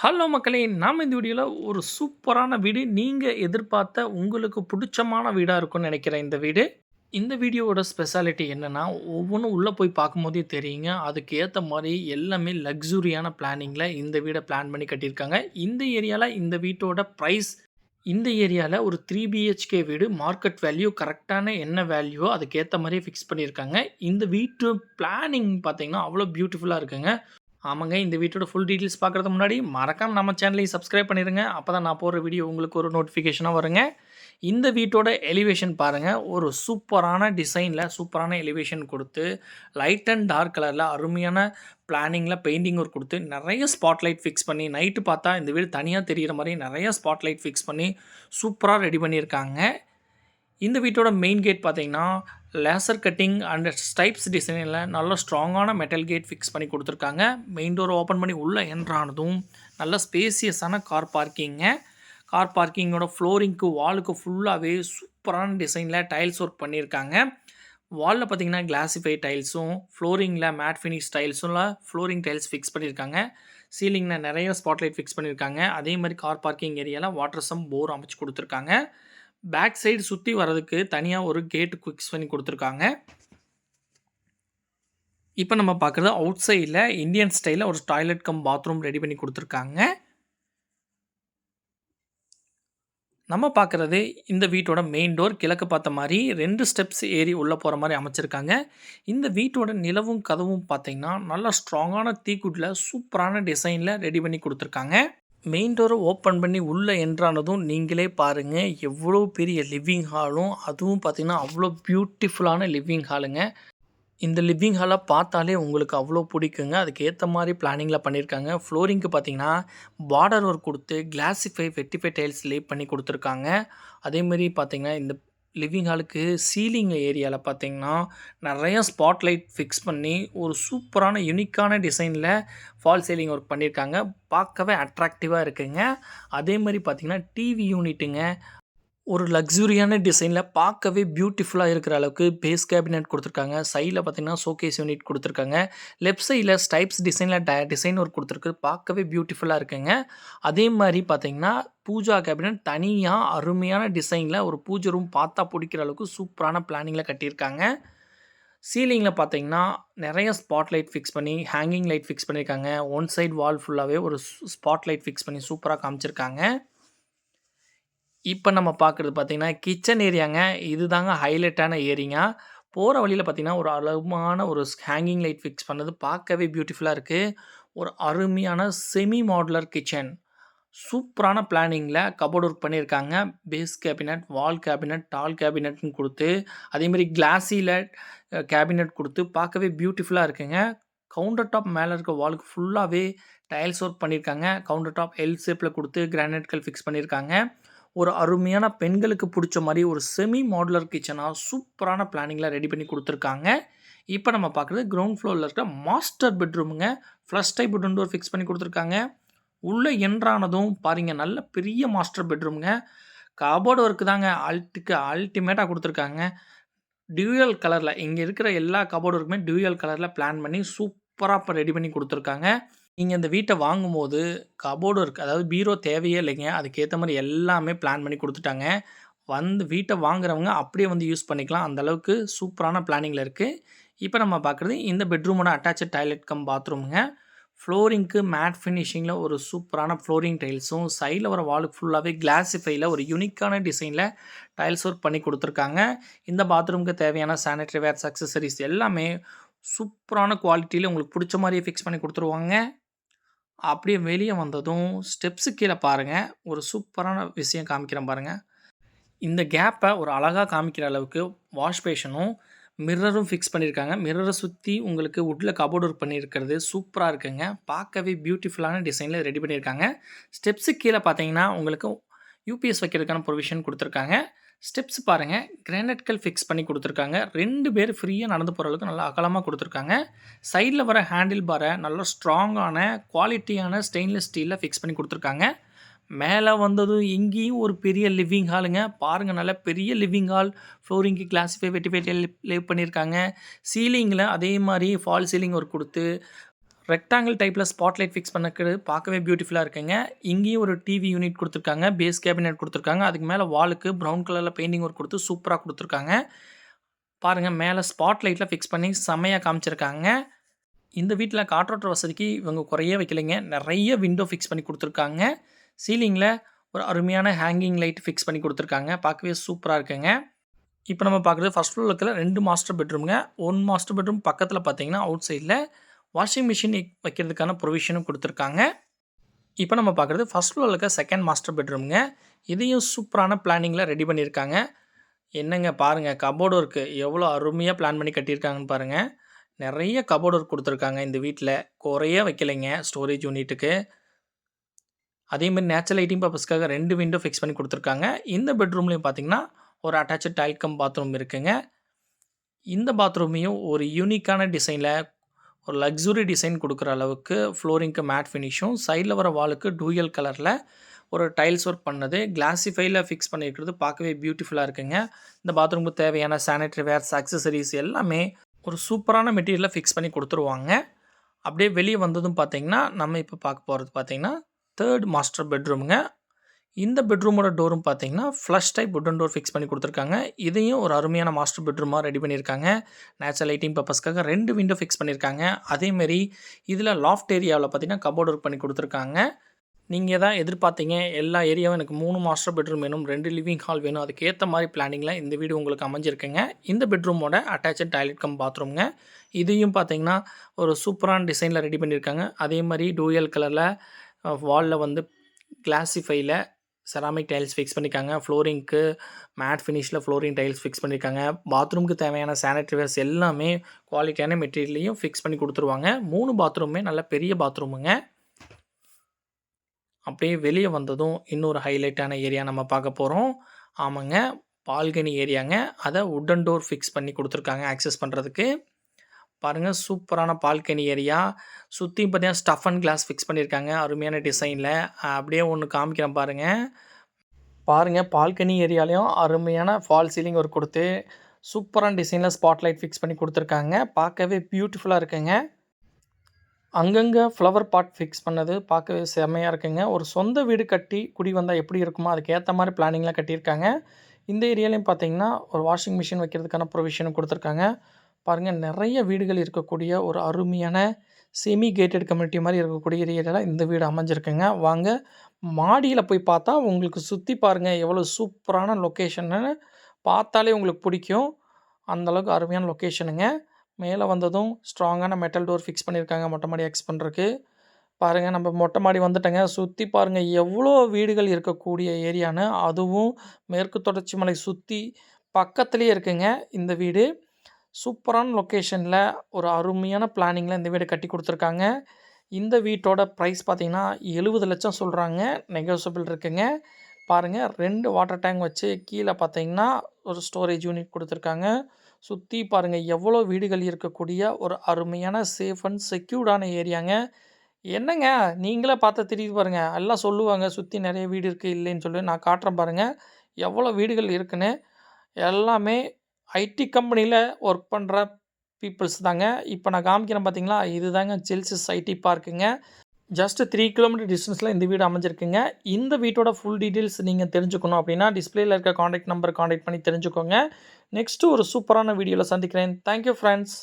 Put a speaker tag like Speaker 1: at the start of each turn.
Speaker 1: Hello மக்களே! நாம் இந்த வீடியோவில் ஒரு சூப்பரான வீடு. நீங்கள் எதிர்பார்த்த உங்களுக்கு பிடிச்சமான வீடாக இருக்கும்னு நினைக்கிறேன் இந்த வீடு. இந்த வீடியோவோட ஸ்பெஷாலிட்டி என்னன்னா, ஒவ்வொன்றும் உள்ளே போய் பார்க்கும்போதே தெரியுங்க. அதுக்கு ஏற்ற மாதிரி எல்லாமே லக்ஸுரியான பிளானிங்கில் இந்த வீடை பிளான் பண்ணி கட்டியிருக்காங்க. இந்த ஏரியாவில் இந்த வீட்டோட ப்ரைஸ் இந்த ஏரியாவில் ஒரு த்ரீ பிஹெச்கே வீடு மார்க்கெட் வேல்யூ கரெக்டான என்ன வேல்யூவோ அதுக்கேற்ற மாதிரியே ஃபிக்ஸ் பண்ணியிருக்காங்க. இந்த வீட்டு பிளானிங் பார்த்தீங்கன்னா, அவ்வளோ பியூட்டிஃபுல்லாக இருக்குங்க. ஆமாங்க. இந்த வீட்டோட ஃபுல் டீட்டெயில்ஸ் பார்க்குறது முன்னாடி மறக்காமல் நம்ம சேனலையும் சப்ஸ்கிரைப் அப்போ தான் நான் போடுற வீடியோ உங்களுக்கு ஒரு நோட்டிஃபிகேஷனாக வருங்க. இந்த வீட்டோட எலிவேஷன் பாருங்கள் ஒரு சூப்பரான டிசைனில் சூப்பரான எலிவேஷன் கொடுத்து லைட் அண்ட் டார்க் கலரில் அருமையான பிளானிங்கில் பெயிண்டிங் ஒர்க் கொடுத்து நிறைய ஸ்பாட் லைட் ஃபிக்ஸ் பண்ணி, நைட்டு பார்த்தா இந்த வீடு தனியாக தெரிகிற மாதிரி நிறைய ஸ்பாட் லைட் ஃபிக்ஸ் பண்ணி, சூப்பராக ரெடி பண்ணியிருக்காங்க. இந்த வீட்டோட மெயின் கேட் பார்த்தீங்கன்னா, லேசர் கட்டிங் அண்ட் ஸ்டைப்ஸ் டிசைனில் நல்ல ஸ்ட்ராங்கான மெட்டல் கேட் ஃபிக்ஸ் பண்ணி கொடுத்துருக்காங்க மெயின் டோர் ஓப்பன் பண்ணி உள்ளே என்ட்ரானதும் நல்ல ஸ்பேசியஸான கார் பார்க்கிங்க. கார் பார்க்கிங்கோட ஃப்ளோரிங்க்கு, வாலுக்கு ஃபுல்லாகவே சூப்பரான டிசைனில் டைல்ஸ் ஒர்க் பண்ணியிருக்காங்க. வாலில் பார்த்தீங்கன்னா, கிளாசிஃபை டைல்ஸும், ஃப்ளோரிங்கில் மேட் ஃபினிஷ் டைல்ஸும்ல ஃப்ளோரிங் டைல்ஸ் ஃபிக்ஸ் பண்ணியிருக்காங்க. சீலிங்கில் நிறைய ஸ்பாட் லைட் ஃபிக்ஸ் பண்ணியிருக்காங்க. அதே மாதிரி கார் பார்க்கிங் ஏரியாவில் வாட்டர் சம் போர் அமைச்சு கொடுத்துருக்காங்க பேக் சைடு சுற்றி வர்றதுக்கு தனியாக ஒரு கேட் குவிக்ஸ் பண்ணி கொடுத்துருக்காங்க. இப்போ நம்ம பார்க்குறது அவுட் சைடில் இந்தியன் ஸ்டைலில் ஒரு டாய்லெட் கம் பாத்ரூம் ரெடி பண்ணி கொடுத்துருக்காங்க. நம்ம பார்க்குறது இந்த வீட்டோட மெயின் டோர் கிழக்கு பார்த்த மாதிரி ரெண்டு ஸ்டெப்ஸ் ஏறி உள்ளே போகிற மாதிரி அமைச்சிருக்காங்க. இந்த வீட்டோட நிலவும் கதவும் பார்த்தீங்கன்னா, நல்லா ஸ்ட்ராங்கான தீக்குட்டில் சூப்பரான டிசைனில் ரெடி பண்ணி கொடுத்துருக்காங்க. மெயின் டோரை ஓப்பன் பண்ணி உள்ளே என்றானதும் நீங்களே பாருங்கள் எவ்வளோ பெரிய லிவிங் ஹாலும், அதுவும் பார்த்தீங்கன்னா, அவ்வளோ பியூட்டிஃபுல்லான லிவிங் ஹாலுங்க. இந்த லிவிங் ஹாலை பார்த்தாலே உங்களுக்கு அவ்வளோ பிடிக்குங்க அதுக்கு மாதிரி மாரி பண்ணியிருக்காங்க. ஃப்ளோரிங்க்கு பார்த்தீங்கன்னா, பார்டர் ஒர்க் கொடுத்து கிளாசிஃபை, வெட்டிஃபை டைல்ஸ் லே பண்ணி கொடுத்துருக்காங்க அதேமாரி பார்த்திங்கன்னா இந்த லிவிங் ஹாலுக்கு சீலிங் ஏரியாவில் பார்த்தீங்கன்னா, நிறையா ஸ்பாட் லைட் ஃபிக்ஸ் பண்ணி, ஒரு சூப்பரான யுனிக்கான டிசைனில் ஃபால் சீலிங் ஒர்க் பண்ணியிருக்காங்க. பார்க்கவே அட்ராக்டிவாக இருக்குங்க. அதே மாதிரி பார்த்திங்கன்னா டிவி யூனிட்டுங்க. ஒரு லக்ஸூரியான டிசைனில் பார்க்கவே பியூட்டிஃபுல்லாக இருக்கிற அளவுக்கு பேஸ் கேபினெட் கொடுத்துருக்காங்க சைடில் பார்த்தீங்கன்னா, ஷோகேஸ் யூனிட் கொடுத்துருக்காங்க லெஃப்ட் சைடில் ஸ்டைப்ஸ் டிசைனில் ட டிசைன் ஒர்க் கொடுத்துருக்கு பார்க்கவே பியூட்டிஃபுல்லாக இருக்குங்க. அதே மாதிரி பார்த்தீங்கன்னா, பூஜா கேபினட் தனியாக அருமையான டிசைனில் ஒரு பூஜை ரூம் பார்த்தா பிடிக்கிற அளவுக்கு சூப்பரான பிளானிங்கில் கட்டியிருக்காங்க. சீலிங்கில் பார்த்தீங்கன்னா, நிறைய ஸ்பாட் லைட் ஃபிக்ஸ் பண்ணி, ஹேங்கிங் லைட் ஃபிக்ஸ் பண்ணியிருக்காங்க. ஒன் சைட் வால் ஃபுல்லாகவே ஒரு ஸ் ஸ்பாட் லைட் ஃபிக்ஸ் பண்ணி சூப்பராக காமிச்சிருக்காங்க. இப்போ நம்ம பார்க்குறது பார்த்திங்கன்னா கிச்சன் ஏரியாங்க. இதுதாங்க ஹைலைட்டான ஏரியா. போகிற வழியில் பார்த்தீங்கன்னா, ஒரு அழகான ஒரு ஹேங்கிங் லைட் ஃபிக்ஸ் பண்ணது பார்க்கவே பியூட்டிஃபுல்லாக இருக்குது ஒரு அருமையான செமி மாடுலர் கிச்சன். சூப்பரான பிளானிங்கில் கபோர்ட் ஒர்க் பண்ணியிருக்காங்க. Base cabinet wall cabinet tall கேபினட்னு கொடுத்து அதேமாரி கிளாஸியில் கேபினட் கொடுத்து கேபினெட் பார்க்கவே பியூட்டிஃபுல்லாக இருக்குங்க. கவுண்டர் டாப் மேலே இருக்க வாலுக்கு ஃபுல்லாகவே டைல்ஸ் ஒர்க் பண்ணியிருக்காங்க. கவுண்டர் டாப் எல் ஷேப்பில் கொடுத்து கிரானைட்கள் ஃபிக்ஸ் பண்ணியிருக்காங்க. ஒரு அருமையான பெண்களுக்கு பிடிச்ச மாதிரி ஒரு செமி மாடுலர் கிச்சனாக சூப்பரான பிளானிங்கில் ரெடி பண்ணி கொடுத்துருக்காங்க. இப்போ நம்ம பார்க்குறது கிரவுண்ட் ஃப்ளோரில் இருக்கிற master பெட்ரூமுங்க flush type bedroom door fix பண்ணி கொடுத்துருக்காங்க. உள்ளே என்றானதும் பாருங்கள் நல்ல பெரிய மாஸ்டர் பெட்ரூமுங்க கபோர்டு ஒர்க்கு தாங்க அல்ட்டுக்கு அல்டிமேட்டாக கொடுத்துருக்காங்க. டியூயல் கலரில் இங்கே இருக்கிற எல்லா கபோர்டு ஒர்க்குமே டியூயல் கலரில் பிளான் பண்ணி சூப்பராக இப்போ ரெடி பண்ணி கொடுத்துருக்காங்க. நீங்க இந்த வீட்ட வாங்கும்போது கபோர்டு இருக்குது அதாவது பீரோ தேவையே இல்லைங்க. அதுக்கேற்ற மாதிரி மாரி எல்லாமே பிளான் பண்ணி குடுத்துட்டாங்க. வந்து வீட்ட வாங்குறவங்க அப்படியே வந்து யூஸ் பண்ணிக்கலாம். அந்த அளவுக்கு சூப்பரான பிளானிங்ல இருக்கு. இப்ப நம்ம பார்க்குறது இந்த பெட்ரூமோட அட்டாச்ட் டாய்லெட் கம் பாத்ரூம்ங்க. ஃப்ளோரிங்க்கு மேட் ஃபினிஷிங்ல ஒரு சூப்பரான ஃப்ளோரிங் டைல்ஸும், சைடில் வர வாலுக்கு ஃபுல்லாவே கிளாஸிஃபைல ஒரு யுனிக்கான டிசைன்ல டைல்ஸ் ஒர்க் பண்ணி குடுத்துருக்காங்க. இந்த பாத்ரூம்க்கு தேவையான சானிட்டரி வேர்ஸ், அக்சஸரீஸ் எல்லாமே சூப்பரான குவாலிட்டியில் உங்களுக்கு புடிச்ச மாரியே ஃபிக்ஸ் பண்ணி குடுத்துருவாங்க. அப்படியே வெளியே வந்ததும் ஸ்டெப்ஸு கீழே பாருங்கள் ஒரு சூப்பரான விஷயம் காமிக்கிறேன் பாருங்கள் இந்த கேப்பை ஒரு அழகாக காமிக்கிற அளவுக்கு வாஷ் பேஷனும், மிரரும் ஃபிக்ஸ் பண்ணியிருக்காங்க. மிரரை சுற்றி உங்களுக்கு வுட்டில் கபோர்டு ஒர்க் பண்ணியிருக்கிறது சூப்பராக இருக்குங்க. பார்க்கவே பியூட்டிஃபுல்லான டிசைனில் ரெடி பண்ணியிருக்காங்க. ஸ்டெப்ஸுக்கு கீழே பார்த்தீங்கன்னா, உங்களுக்கு யூபிஎஸ் வைக்கிறதுக்கான ப்ரொவிஷன் கொடுத்துருக்காங்க ஸ்டெப்ஸ் பாருங்கள் கிரானைட்கள் ஃபிக்ஸ் பண்ணி கொடுத்துருக்காங்க ரெண்டு பேர் ஃப்ரீயாக நடந்து போகிற அளவுக்கு நல்லா அகலமாக கொடுத்துருக்காங்க சைடில் வர ஹேண்டில் பார நல்லா ஸ்ட்ராங்கான குவாலிட்டியான ஸ்டெயின்லெஸ் ஸ்டீலில் ஃபிக்ஸ் பண்ணி கொடுத்துருக்காங்க மேலே வந்ததும் இங்கேயும் ஒரு பெரிய லிவிங் ஹாலுங்க. பாருங்கள் நல்ல பெரிய லிவிங் ஹால். ஃப்ளோரிங்க்கு கிளாசிஃபை, வெட்டி வெட்டி லே பண்ணியிருக்காங்க. சீலிங்கில் அதே மாதிரி ஃபால் சீலிங் ஒர்க் கொடுத்து ரெக்டாங்கிள் டைப்பில் ஸ்பாட்லைட் ஃபிக்ஸ் பண்ணக்கு பார்க்கவே பியூட்டிஃபுல்லாக இருக்குங்க. இங்கேயும் ஒரு டிவி யூனிட் கொடுத்துருக்காங்க. பேஸ் கேபினெட் கொடுத்துருக்காங்க. அதுக்கு மேலே வாலுக்கு ப்ரௌன் கலரில் பெயிண்டிங் ஒர்க் கொடுத்து சூப்பராக கொடுத்துருக்காங்க. பாருங்கள் மேலே ஸ்பாட் லைட்டில் ஃபிக்ஸ் பண்ணி செம்மையாக காமிச்சிருக்காங்க. இந்த வீட்டில் காற்றோட்ட வசதிக்கு இவங்க குறைய வைக்கலைங்க. நிறைய விண்டோ ஃபிக்ஸ் பண்ணி கொடுத்துருக்காங்க. சீலிங்கில் ஒரு அருமையான ஹேங்கிங் லைட் ஃபிக்ஸ் பண்ணி கொடுத்துருக்காங்க. பார்க்கவே சூப்பராக இருக்குங்க. இப்போ நம்ம பார்க்குறது ஃபஸ்ட் ஃப்ளோர் இருக்கிற ரெண்டு மாஸ்டர் பெட்ரூம்ங்க ஒன் மாஸ்டர் பெட்ரூம் பக்கத்தில் பார்த்தீங்கன்னா அவுட் சைடில் வாஷிங் மிஷின் வைக்கிறதுக்கான ப்ரொவிஷனும் கொடுத்துருக்காங்க. இப்போ நம்ம பார்க்குறது ஃபஸ்ட் ஃப்ளோரில் இருக்க செகண்ட் மாஸ்டர் பெட்ரூமுங்க இதையும் சூப்பரான பிளானிங்கில் ரெடி பண்ணியிருக்காங்க. என்னங்க பாருங்கள் கபோர்டு ஒர்க்கு எவ்வளோ அருமையாக பிளான் பண்ணி கட்டியிருக்காங்கன்னு பாருங்கள் நிறைய கபோர்டு ஒர்க் கொடுத்துருக்காங்க இந்த வீட்டில் குறைய வைக்கலைங்க ஸ்டோரேஜ் யூனிட்டுக்கு அதேமாதிரி நேச்சுரல் லைட்டிங் பர்பஸ்க்காக ரெண்டு விண்டோ ஃபிக்ஸ் பண்ணி கொடுத்துருக்காங்க. இந்த பெட்ரூம்லேயும் பார்த்தீங்கன்னா ஒரு அட்டாச்சு டைல்கம் பாத்ரூம் இருக்குங்க. இந்த பாத்ரூமையும் ஒரு யூனிக்கான டிசைனில் ஒரு லக்ஸுரி டிசைன் கொடுக்குற அளவுக்கு ஃப்ளோரிங்க்கு மேட் ஃபினிஷும் சைடில் வர வாலுக்கு டூயல் கலரில் ஒரு டைல்ஸ் ஒர்க் பண்ணது. கிளாஸிஃபைல ஃபிக்ஸ் பண்ணியிருக்கிறது பார்க்கவே பியூட்டிஃபுல்லாக இருக்குங்க. இந்த பாத்ரூமுக்கு தேவையான சானிட்டரி வேர்ஸ் அக்சசரிஸ் எல்லாமே ஒரு சூப்பரான மெட்டீரியலில் ஃபிக்ஸ் பண்ணி கொடுத்துருவாங்க. அப்படியே வெளியே வந்ததும் பார்த்தீங்கன்னா நம்ம இப்போ பார்க்க போகிறது பார்த்திங்கன்னா தேர்ட் மாஸ்டர் பெட்ரூமுங்க இந்த பெட்ரூமோட டோரும் பார்த்தீங்கன்னா flush type wooden door fix பண்ணி கொடுத்துருக்காங்க. இதையும் ஒரு அருமையான மாஸ்டர் பெட்ரூமாக ரெடி பண்ணியிருக்காங்க. நேச்சுரல் லைட்டிங் பர்பஸ்க்காக ரெண்டு விண்டோ ஃபிக்ஸ் பண்ணியிருக்காங்க. அதேமாரி இதில் லாஃப்ட் ஏரியாவில் பார்த்தீங்கன்னா கபோர்ட் ஒர்க் பண்ணி கொடுத்துருக்காங்க. நீங்கள் தான் எதிர்பார்த்தீங்க எல்லா ஏரியாவும் எனக்கு மூணு மாஸ்டர் பெட்ரூம் வேணும் ரெண்டு லிவிங் ஹால் வேணும் அதுக்கேற்ற மாதிரி பிளானிங்கில் இந்த வீடு உங்களுக்கு அமைஞ்சிருக்குங்க. இந்த பெட்ரூமோட அட்டாச்சு டாய்லெட் கம் பாத்ரூம்ங்க இதையும் பார்த்தீங்கன்னா ஒரு சூப்பரான டிசைனில் ரெடி பண்ணியிருக்காங்க. அதே மாதிரி டூயல் கலரில் வாலில் வந்து கிளாசிஃபையில் செராமிக் டைல்ஸ் ஃபிக்ஸ் பண்ணியிருக்காங்க ஃப்ளோரிங்க்கு மேட் ஃபினிஷில் ஃப்ளோரிங் டைல்ஸ் ஃபிக்ஸ் பண்ணியிருக்காங்க பாத்ரூமுக்கு தேவையான சானிட்டரிவேர்ஸ் எல்லாமே குவாலிட்டியான மெட்டீரியல்லையும் ஃபிக்ஸ் பண்ணி கொடுத்துருவாங்க. மூணு பாத்ரூமே நல்ல பெரிய பாத்ரூமுங்க அப்படியே வெளியே வந்ததும் இன்னொரு ஹைலைட்டான ஏரியா நம்ம பார்க்க போகிறோம் ஆமாங்க பால்கனி ஏரியாங்க அதை உட்டன் டோர் ஃபிக்ஸ் பண்ணி கொடுத்துருக்காங்க ஆக்சஸ் பண்ணுறதுக்கு பாருங்கள் சூப்பரான பால்கனி ஏரியா. சுற்றியும் பார்த்தீங்கன்னா ஸ்டஃப் அண்ட் கிளாஸ் ஃபிக்ஸ் பண்ணியிருக்காங்க அருமையான டிசைனில் அப்படியே ஒன்று காமிக்கிறேன் பாருங்கள் பாருங்கள் பால்கனி ஏரியாலையும் அருமையான ஃபால் சீலிங் ஒர்க் கொடுத்து சூப்பரான டிசைனில் ஸ்பாட்லைட் ஃபிக்ஸ் பண்ணி கொடுத்துருக்காங்க. பார்க்கவே பியூட்டிஃபுல்லாக இருக்குங்க. அங்கங்கே ஃப்ளவர் பாட் ஃபிக்ஸ் பண்ணது பார்க்கவே செம்மையாக இருக்குங்க. ஒரு சொந்த வீடு கட்டி குடி வந்தால் எப்படி இருக்குமோ அதுக்கேற்ற மாதிரி பிளானிங்லாம் கட்டியிருக்காங்க. இந்த ஏரியாலையும் பார்த்தீங்கன்னா ஒரு வாஷிங் மிஷின் வைக்கிறதுக்கான ப்ரொவிஷனும் கொடுத்துருக்காங்க. பாருங்கள் நிறைய வீடுகள் இருக்கக்கூடிய ஒரு அருமையான செமி கேட்டட் கம்யூனிட்டி மாதிரி இருக்கக்கூடிய ஏரியாவில் இந்த வீடு அமைஞ்சிருக்குங்க. வாங்க மாடியில் போய் பார்த்தா உங்களுக்கு சுற்றி பாருங்கள் எவ்வளோ சூப்பரான லொக்கேஷன்னு பார்த்தாலே உங்களுக்கு பிடிக்கும். அந்தளவுக்கு அருமையான லொக்கேஷனுங்க மேலே வந்ததும் ஸ்ட்ராங்கான மெட்டல் டோர் ஃபிக்ஸ் பண்ணியிருக்காங்க மொட்டை மாடி எக்ஸ் பண்ணுறதுக்கு பாருங்கள் நம்ம மொட்டை மாடி வந்துட்டேங்க. சுற்றி பாருங்கள் எவ்வளோ வீடுகள் இருக்கக்கூடிய ஏரியான்னு. அதுவும் மேற்கு தொடர்ச்சி மலை சுற்றி பக்கத்துலேயே இருக்குங்க இந்த வீடு. சூப்பரான லொக்கேஷனில் ஒரு அருமையான பிளானிங்கில் இந்த வீடு கட்டி கொடுத்துருக்காங்க. இந்த வீட்டோட ப்ரைஸ் பார்த்திங்கன்னா எழுபது லட்சம் சொல்கிறாங்க நெகோசியபிள் இருக்குங்க. பாருங்கள் ரெண்டு வாட்டர் டேங்க் வச்சு கீழே பார்த்தீங்கன்னா ஒரு ஸ்டோரேஜ் யூனிட் கொடுத்துருக்காங்க. சுற்றி பாருங்கள் எவ்வளோ வீடுகள் இருக்கக்கூடிய ஒரு அருமையான சேஃப் அண்ட் செக்யூர்டான ஏரியாங்க. என்னங்க நீங்களே பார்த்தா தெரியுது பாருங்கள் எல்லாம் சொல்லுவாங்க சுற்றி நிறைய வீடு இருக்குது இல்லைன்னு சொல்லி நான் காட்டுறேன் பாருங்கள் எவ்வளோ வீடுகள் இருக்குன்னு. எல்லாமே ஐடி கம்பெனியில் ஒர்க் பண்ணுற பீப்புள்ஸ் தாங்க. இப்போ நான் காமிக்கிறேன் பார்த்தீங்களா இது தாங்க செல்சிஸ் ஐடி பார்க்குங்க ஜஸ்ட் த்ரீ கிலோமீட்டர் டிஸ்டன்ஸில் இந்த வீடு அமைஞ்சிருக்குங்க. இந்த வீட்டோட ஃபுல் டீட்டெயில்ஸ் நீங்கள் தெரிஞ்சுக்கணும் அப்படின்னா டிஸ்பிளேயில் இருக்க காண்டாக்ட் நம்பர் காண்டாக்ட் பண்ணி தெரிஞ்சுக்கோங்க. நெக்ஸ்ட்டு ஒரு சூப்பரான வீடியோவில் சந்திக்கிறேன். Thank you friends